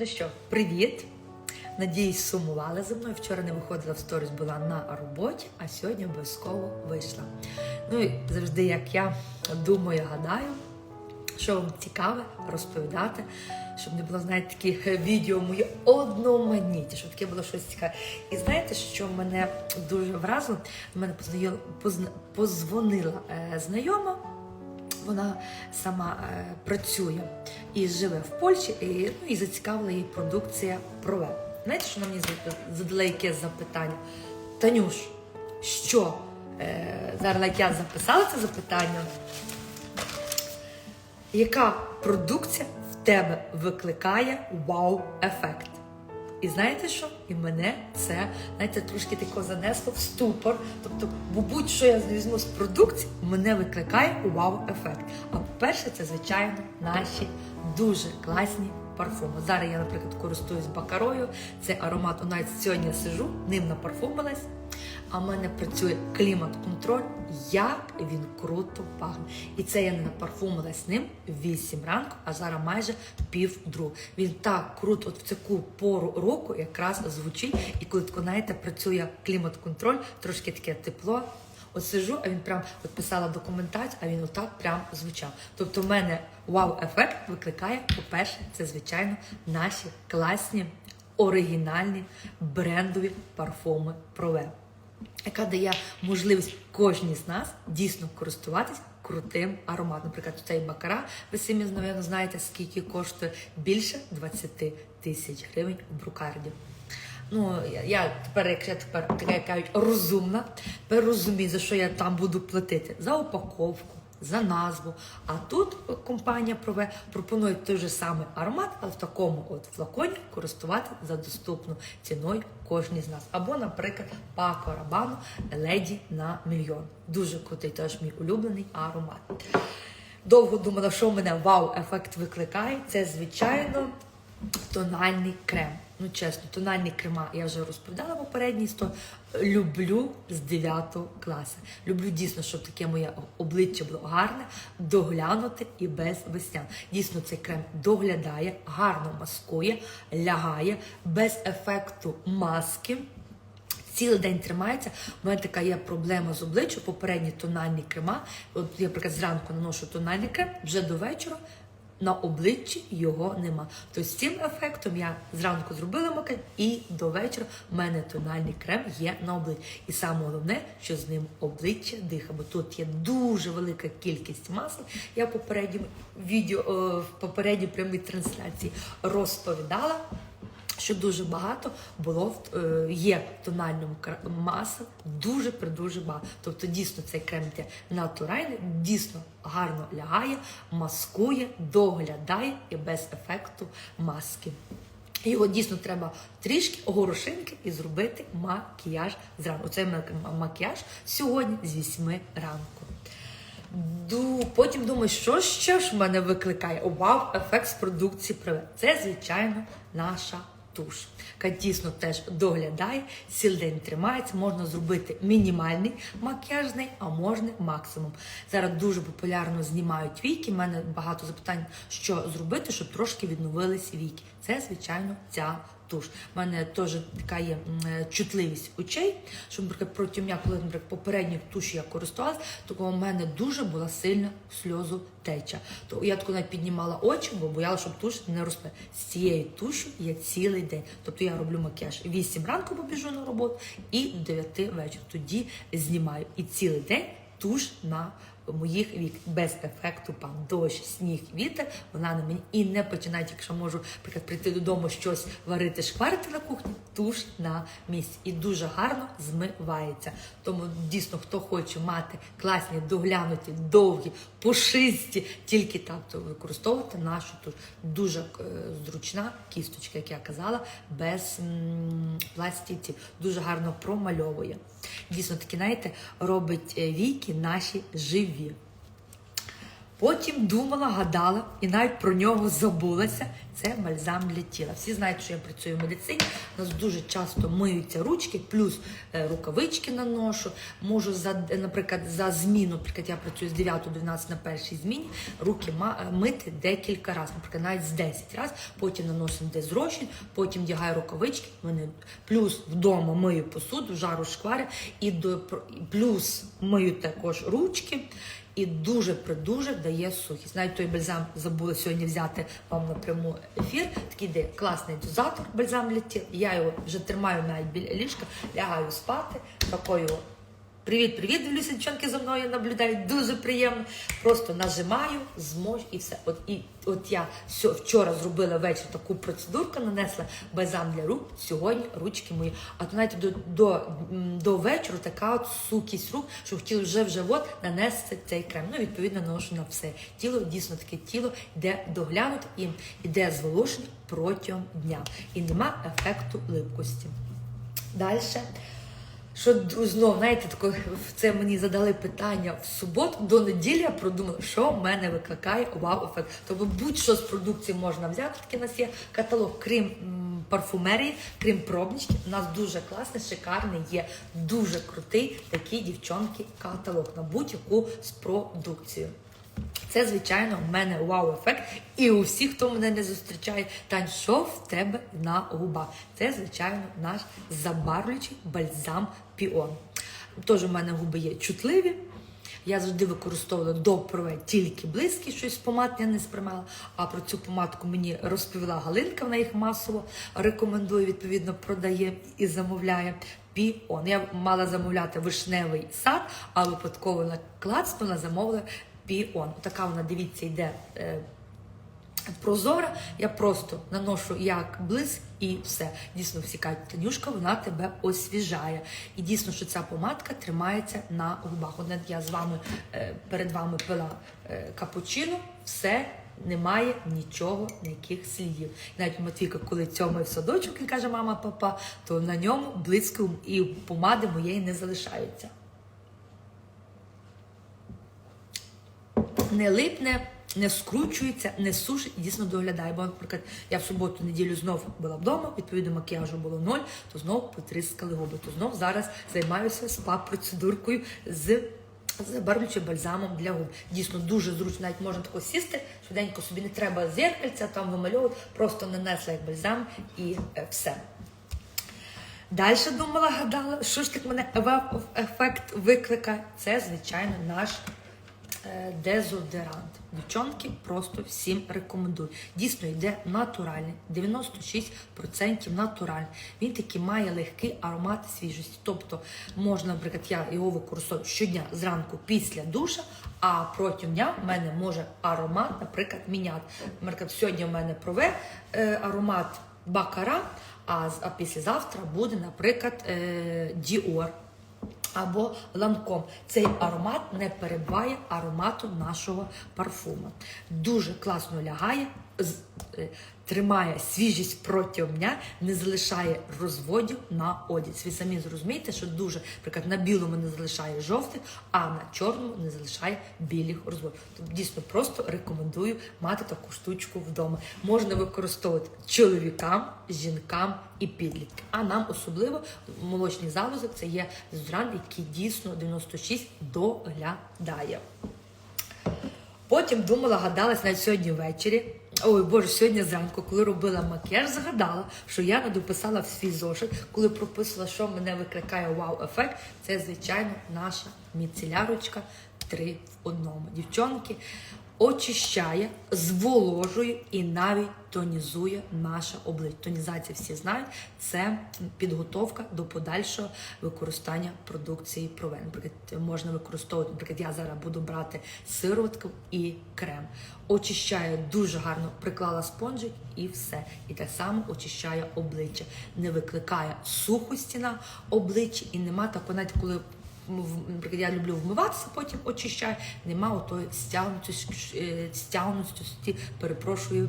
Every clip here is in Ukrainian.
Ну що, привіт! Надіюсь, сумували за мною. Вчора не виходила в сторіс, була на роботі, а сьогодні обов'язково вийшла. Ну і завжди, як я думаю, гадаю, що вам цікаве розповідати, щоб не було, знаєте, такі відео мої одноманітні, щоб таке було щось цікаве. І знаєте, що мене дуже вразило? Мене позна- позвонила е, знайома. Вона сама е, працює і живе в Польщі, і, ну, і зацікавила її продукція Прове. Знаєте, що мені зад- задала якесь запитання? Танюш, що? Е, зараз як я записала це запитання, яка продукція в тебе викликає вау-ефект? І знаєте що? І мене це знаєте, трошки тако занесло в ступор. Тобто, будь-що я візьму з продукції, мене викликає вау-ефект. А по-перше, це звичайно наші дуже класні парфуми. Зараз я, наприклад, користуюсь бакарою. Це аромат. у навіть сьогодні сижу, ним напарфумилась. А в мене працює клімат-контроль, як він круто пахне. І це я не напарфумилась ним в 8 ранку, а зараз майже пів другу. Він так круто, от в таку пору року якраз звучить. І коли знаєте, працює клімат-контроль, трошки таке тепло. От сижу, а він прям от писала документацію, а він отак прям звучав. Тобто, в мене вау-ефект викликає, по-перше, це звичайно наші класні оригінальні брендові парфуми Прове, яка дає можливість кожній з нас дійсно користуватись крутим ароматом. Наприклад, цей бакара, ви самі напевно, знаєте, скільки коштує більше 20 тисяч гривень в брукарді. Ну, я, я тепер, як я тепер така, як кажуть, розумна, тепер розумію, за що я там буду платити. За упаковку, за назву. А тут компанія Прове пропонує той же самий аромат, але в такому от флаконі користувати за доступну ціною кожній з нас. Або, наприклад, Пако Рабану Леді на мільйон. Дуже крутий, теж мій улюблений аромат. Довго думала, що мене вау-ефект викликає. Це, звичайно, тональний крем. Ну, чесно, тональні крема я вже розповідала попередній, то люблю з 9 класу. Люблю дійсно, щоб таке моє обличчя було гарне, доглянуте і без веснян. Дійсно, цей крем доглядає, гарно маскує, лягає, без ефекту маски. Цілий день тримається. У мене така є проблема з обличчям, попередні тональні крема. От я, наприклад, зранку наношу тональний крем, вже до вечора на обличчі його нема. Тобто з цим ефектом я зранку зробила макет і до вечора в мене тональний крем є на обличчі. І саме головне, що з ним обличчя дихає, бо тут є дуже велика кількість масла. Я в попередньому відео, е, в попередній прямій трансляції розповідала що дуже багато було в- е, є в тональному кра- дуже придуже багато. Тобто дійсно цей крем йде натуральний, дійсно гарно лягає, маскує, доглядає і без ефекту маски. Його дійсно треба трішки огорошинки і зробити макіяж зранку. Оцей макіяж сьогодні з 8 ранку. Ду, потім думаю, що ще ж в мене викликає? Вау, ефект з продукції Привет. Це, звичайно, наша туш, дійсно теж доглядає, цілий день тримається. Можна зробити мінімальний макіяжний, а можна максимум. Зараз дуже популярно знімають віки. У мене багато запитань, що зробити, щоб трошки відновились віки. Це, звичайно, ця туш. У мене теж така є е, чутливість очей, що, наприклад, протягом я, коли наприклад, попередніх туш я користувалася, то у мене дуже була сильна сльозотеча. То я тако навіть піднімала очі, бо боялася, щоб туш не росла. З цією тушу я цілий день. Тобто я роблю макіяж 8 ранку побіжу на роботу і до 9 вечора. Тоді знімаю. І цілий день туш на моїх вік без ефекту пан дощ, сніг, вітер. Вона на мені і не починає, якщо можу наприклад, прийти додому щось варити, шкварити на кухні, туш на місці. І дуже гарно змивається. Тому дійсно, хто хоче мати класні, доглянуті, довгі, пушисті, тільки так, то використовувати нашу туш. Дуже е, зручна кісточка, як я казала, без м, пластівців. Дуже гарно промальовує. Дійсно, такі, знаєте, робить е, віки наші живі. Потім думала, гадала і навіть про нього забулася. Це бальзам для тіла. Всі знають, що я працюю в медицині. У нас дуже часто миються ручки, плюс е, рукавички наношу. Можу за, наприклад, за зміну, наприклад, я працюю з 9 до 12 на першій зміні, руки е, мити декілька разів, наприклад, навіть з 10 разів. Потім наносимо десь розчин, потім вдягаю рукавички. Мене плюс вдома мию посуду, жару шкваря і до плюс мию також ручки. І дуже придуже дає сухість. Навіть той бальзам забула сьогодні взяти вам напряму ефір. Такий де класний дозатор бальзам літів. Я його вже тримаю навіть біля ліжка, лягаю спати такою. Привіт, привіт, дивлюся, дівчонки за мною наблюдають. Дуже приємно. Просто нажимаю, змож і все. От і от я вчора зробила вечір таку процедурку, нанесла бальзам для рук. Сьогодні ручки мої. А то навіть до, до, до вечора така от сукість рук, що хотіла вже в живот нанести цей крем. Ну, відповідно, наношу на все тіло. Дійсно таке тіло йде доглянути і йде зволоження протягом дня. І нема ефекту липкості. Далі. Що знов, знаєте, тако, це мені задали питання в суботу до неділі. Я продумала, що в мене викликає вау-ефект. Тобто будь-що з продукції можна взяти. Такий у нас є каталог, крім м, парфумерії, крім пробнички. У нас дуже класний, шикарний є, дуже крутий такий дівчонки каталог на будь-яку з продукцією. Це, звичайно, в мене вау-ефект. І у всіх, хто мене не зустрічає, Тань, що в тебе на губах? Це, звичайно, наш забарвлюючий бальзам Піон. Тож у мене губи є чутливі. Я завжди використовувала до прове тільки близькі, щось помад я не сприймала. А про цю помадку мені розповіла Галинка, вона їх масово рекомендує, відповідно, продає і замовляє. Піон. Я мала замовляти вишневий сад, а випадково клацнула, замовила піон. Така вона, дивіться, йде. е, Прозора, я просто наношу як блиск і все. Дійсно, всі кажуть, Танюшка, вона тебе освіжає. І дійсно, що ця помадка тримається на губах. Одне я з вами е, перед вами пила е, капучино, все. Немає нічого, ніяких слідів. Навіть Матвійка, коли цьомає в садочок і каже мама, папа, то на ньому блиску і помади моєї не залишаються. Не липне, не скручується, не сушить і дійсно доглядає. Бо, наприклад, я в суботу, неділю знов була вдома, відповідно, макіяжу було ноль, то знов потріскали губи. То знов зараз займаюся спа-процедуркою з забарвлюючим бальзамом для губ. Дійсно дуже зручно, навіть можна тако сісти, швиденько собі не треба зеркальця, там вимальовувати, просто нанесла як бальзам і е, все. Далі думала, гадала, що ж так мене ефект викликає. Це, звичайно, наш дезодорант. Дівчонки просто всім рекомендую. Дійсно йде натуральний, 96% натуральний. Він такий має легкий аромат свіжості. Тобто можна, наприклад, я його використовую щодня зранку після душа, а протягом дня в мене може аромат, наприклад, міняти. Наприклад, сьогодні в мене прове е, аромат бакара, а, а післязавтра буде, наприклад, е, Діор або ланком. Цей аромат не перебиває аромату нашого парфуму. Дуже класно лягає, тримає свіжість протягом дня, не залишає розводів на одязі. Ви самі зрозумієте, що дуже, наприклад, на білому не залишає жовтих, а на чорному не залишає білих розводів. Тобто дійсно просто рекомендую мати таку штучку вдома. Можна використовувати чоловікам, жінкам і підліткам. А нам особливо молочні залози це є дезодорант, який дійсно 96 доглядає. Потім думала, гадалась навіть сьогодні ввечері. Ой, Боже, сьогодні зранку, коли робила макіяж, згадала, що я надописала в свій зошит, коли прописала, що мене викликає вау-ефект. Це, звичайно, наша міцелярочка 3 в одному. Дівчонки очищає, зволожує і навіть тонізує наше обличчя. Тонізація всі знають, це підготовка до подальшого використання продукції Провен. Можна використовувати, наприклад, я зараз буду брати сироватку і крем. Очищає дуже гарно, приклала спонжик і все. І так само очищає обличчя, не викликає сухості на обличчі і нема такого, навіть коли наприклад, я люблю вмиватися, потім очищаю. Нема отої стягнутості, е, стягнутості, перепрошую,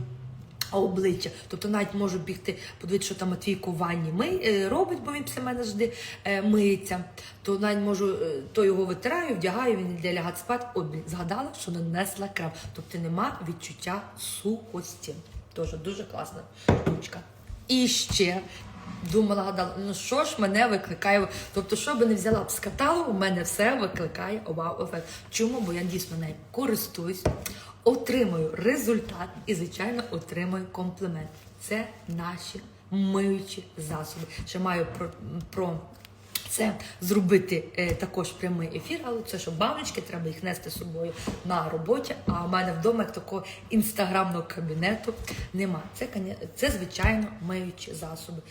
обличчя. Тобто навіть можу бігти, подивитися, що там Матвійко в ванні ми, е, робить, бо він після мене завжди е, миється. То навіть можу, то його витираю, вдягаю, він йде лягати спати. От, згадала, що нанесла крем. Тобто нема відчуття сухості. Тож дуже класна штучка. І ще думала, гадала, ну що ж мене викликає. Тобто, що би не взяла б з каталогу, у мене все викликає вау-ефект. Чому? Бо я дійсно нею користуюсь, отримую результат і, звичайно, отримую комплімент. Це наші миючі засоби. Ще маю про, про це зробити е, також прямий ефір, але це що баночки, треба їх нести з собою на роботі. А у мене вдома як такого інстаграмного кабінету нема. Це, це звичайно миючі засоби.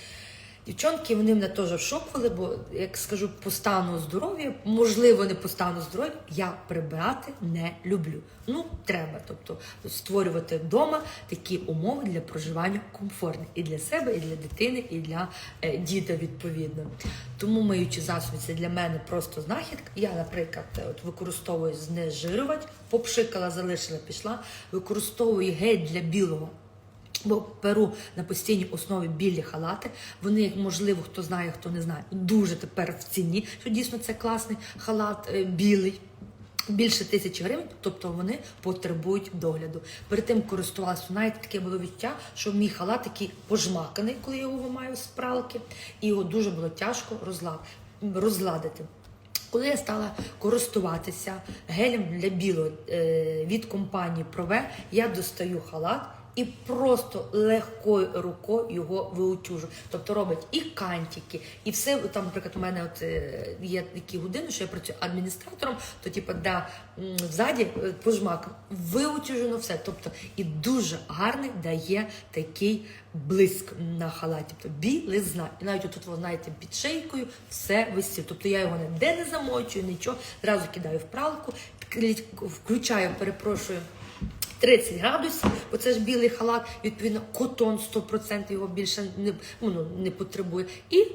Дівчонки, вони мене теж вшокували, бо, як скажу, по стану здоров'я, можливо, не по стану здоров'я, я прибирати не люблю. Ну, треба, тобто створювати вдома такі умови для проживання комфортні і для себе, і для дитини, і для е, діда, відповідно. Тому миючі засоби це для мене просто знахідка. Я, наприклад, от використовую знежирювач, попшикала, залишила, пішла, використовую гель для білого. Бо перу на постійній основі білі халати. Вони, як можливо, хто знає, хто не знає, дуже тепер в ціні. Що дійсно це класний халат е, білий. Більше тисячі гривень, тобто вони потребують догляду. Перед тим користувалася, навіть таке було відчуття, що мій халат такий пожмаканий, коли я його вимаю з пралки, і його дуже було тяжко розладити. Коли я стала користуватися гелем для білого е, від компанії Прове, я достаю халат і просто легкою рукою його виутюжу. Тобто робить і кантики, і все там, наприклад, у мене от е, є такі години, що я працюю адміністратором, то типу, да, ззаді е, пожмак виутюжено все. Тобто і дуже гарний дає такий блиск на халаті. Тобто білизна. І навіть тут, ви знаєте, під шийкою все висів. Тобто я його ніде не замочую, нічого, зразу кидаю в пралку, включаю, перепрошую. 30 градусів, бо це ж білий халат, відповідно, котон 100% його більше не, ну, не потребує. І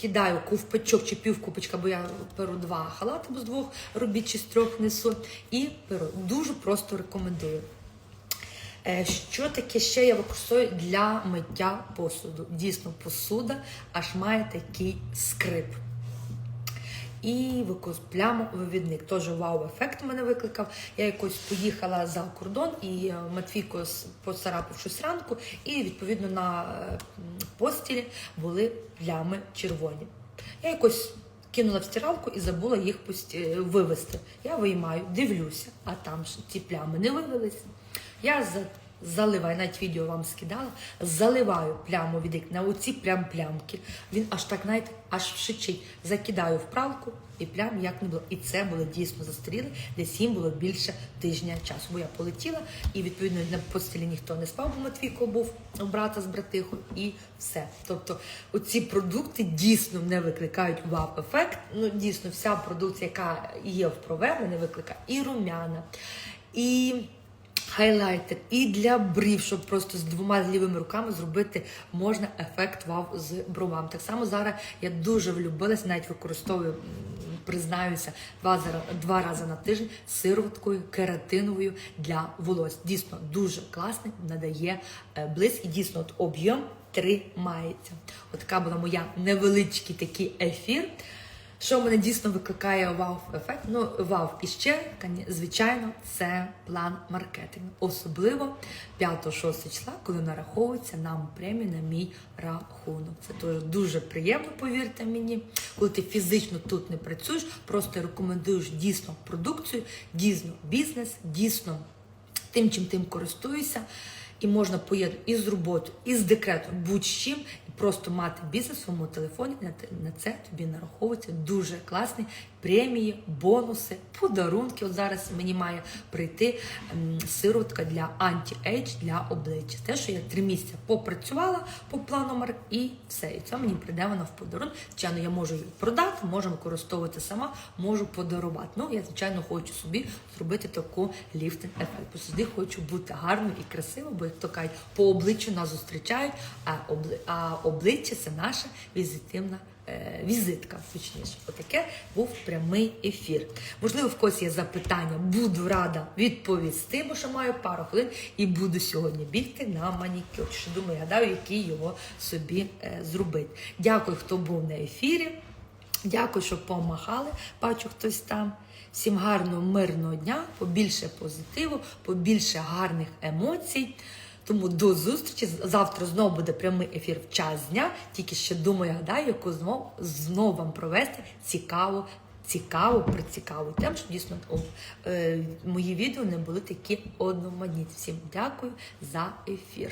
кидаю ковпачок чи півкупочка, бо я перу два халати, бо з двох робіт чи з трьох несу. І перу. Дуже просто рекомендую. Е, Що таке ще я використовую для миття посуду? Дійсно, посуда аж має такий скрип. І викос плямовивідник. Теж вау-ефект мене викликав. Я якось поїхала за кордон, і е, Матвійко поцарапав щось ранку, і відповідно на е, постілі були плями червоні. Я якось кинула в стиралку і забула їх е. Я виймаю, дивлюся, а там ж ті плями не вивелись. Я заливаю, навіть відео вам скидала, заливаю пляму від на оці прям плямки. Він аж так, знаєте, аж вшичить. Закидаю в пралку і плям як не було. І це було дійсно застаріле, десь їм було більше тижня часу. Бо я полетіла, і відповідно на постелі ніхто не спав, бо Матвійко був у брата з братихою, і все. Тобто, оці продукти дійсно не викликають вау-ефект. Ну, дійсно, вся продукція, яка є в прове, мене викликає і румяна, і хайлайтер, і для брів, щоб просто з двома лівими руками зробити можна ефект вау з бровами. Так само зараз я дуже влюбилася, навіть використовую, признаюся, два, два рази на тиждень сироваткою кератиновою для волос. Дійсно дуже класний, надає е, блиск і дійсно от об'єм тримається. От така була моя невеличкий такий ефір. Що мене дійсно викликає вау-ефект? Ну, вау. І ще, звичайно, це план маркетингу. Особливо 5-6 числа, коли нараховується нам премія на мій рахунок. Це теж дуже приємно, повірте мені. Коли ти фізично тут не працюєш, просто рекомендуєш дійсно продукцію, дійсно бізнес, дійсно тим, чим тим користуюся. І можна поєднати і з роботою, і з декретом, будь-чим, просто мати бізнес у своєму телефоні. На це тобі нараховується дуже класні премії, бонуси, подарунки. От зараз мені має прийти м, сироватка для анті-ейдж для обличчя. Те, що я три місяці попрацювала по плану марк, і все. І це мені прийде вона в подарунок. Звичайно, я можу її продати, можу використовувати сама, можу подарувати. Ну, я, звичайно, хочу собі зробити таку ліфтинг ефект. Бо завжди хочу бути гарною і красивою, бо як то кажуть, по обличчю нас зустрічають, а, обличчя це наша візитивна візитка. Точніше, отаке був прямий ефір. Можливо, в когось є запитання, буду рада відповісти, бо що маю пару хвилин і буду сьогодні бігти на манікюр. Що думаю, гадаю, який його собі е, зробити. Дякую, хто був на ефірі. Дякую, що помахали. Бачу, хтось там. Всім гарного, мирного дня, побільше позитиву, побільше гарних емоцій. Тому до зустрічі. Завтра знову буде прямий ефір в час дня. Тільки ще думаю, гадаю, яку знову знов вам провести цікаву, цікаву, прицікаву тем, щоб дійсно о, е, мої відео не були такі одноманітні. Всім дякую за ефір.